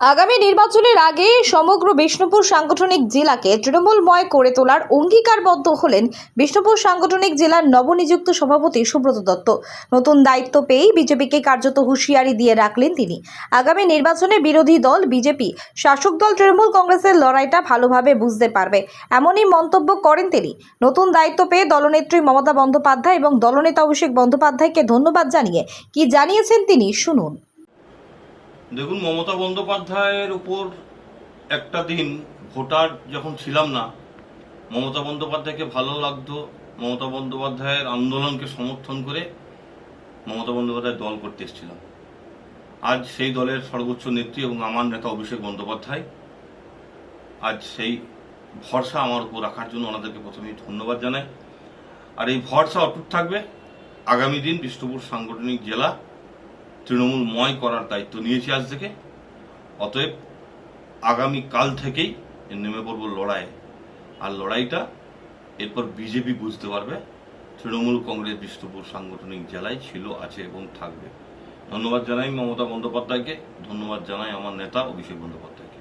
আগামী নির্বাচনের আগে সমগ্র বিষ্ণুপুর সাংগঠনিক জেলাকে তৃণমূলময় করে তোলার অঙ্গীকারবদ্ধ হলেন বিষ্ণুপুর সাংগঠনিক জেলার নবনিযুক্ত সভাপতি সুব্রত দত্ত। নতুন দায়িত্ব পেয়েই বিজেপিকে কার্যত হুঁশিয়ারি দিয়ে রাখলেন তিনি। আগামী নির্বাচনে বিরোধী দল বিজেপি, শাসক দল তৃণমূল কংগ্রেসের লড়াইটা ভালোভাবে বুঝতে পারবে, এমনই মন্তব্য করেন তিনি। নতুন দায়িত্ব পেয়ে দলনেত্রী মমতা বন্দ্যোপাধ্যায় এবং দলনেতা অভিষেক বন্দ্যোপাধ্যায়কে ধন্যবাদ জানিয়ে কি জানিয়েছেন তিনি, শুনুন। দেখুন, মমতা বন্দ্যোপাধ্যায়ের উপর একটা দিন ভোটার যখন ছিলাম না, মমতা বন্দ্যোপাধ্যায়কে ভালো লাগতো, মমতা বন্দ্যোপাধ্যায়ের আন্দোলনকে সমর্থন করে মমতা বন্দ্যোপাধ্যায় দল করতে এসেছিলাম। আজ সেই দলের সর্বোচ্চ নেত্রী এবং আমার নেতা অভিষেক বন্দ্যোপাধ্যায়। আজ সেই ভরসা আমার উপর রাখার জন্য ওনাদেরকে প্রথমেই ধন্যবাদ জানাই। আর এই ভরসা অটুট থাকবে। আগামী দিন বিষ্ণুপুর সাংগঠনিক জেলা তৃণমূলময় করার দায়িত্ব নিয়েছি আজ থেকে। অতএব আগামী কাল থেকেই নেমে পড়ব লড়াইয়ে। আর লড়াইটা এরপর বিজেপি বুঝতে পারবে, তৃণমূল কংগ্রেস বিষ্ণুপুর সাংগঠনিক জেলায় ছিল, আছে এবং থাকবে। ধন্যবাদ জানাই মমতা বন্দ্যোপাধ্যায়কে, ধন্যবাদ জানাই আমার নেতা অভিষেক বন্দ্যোপাধ্যায়কে।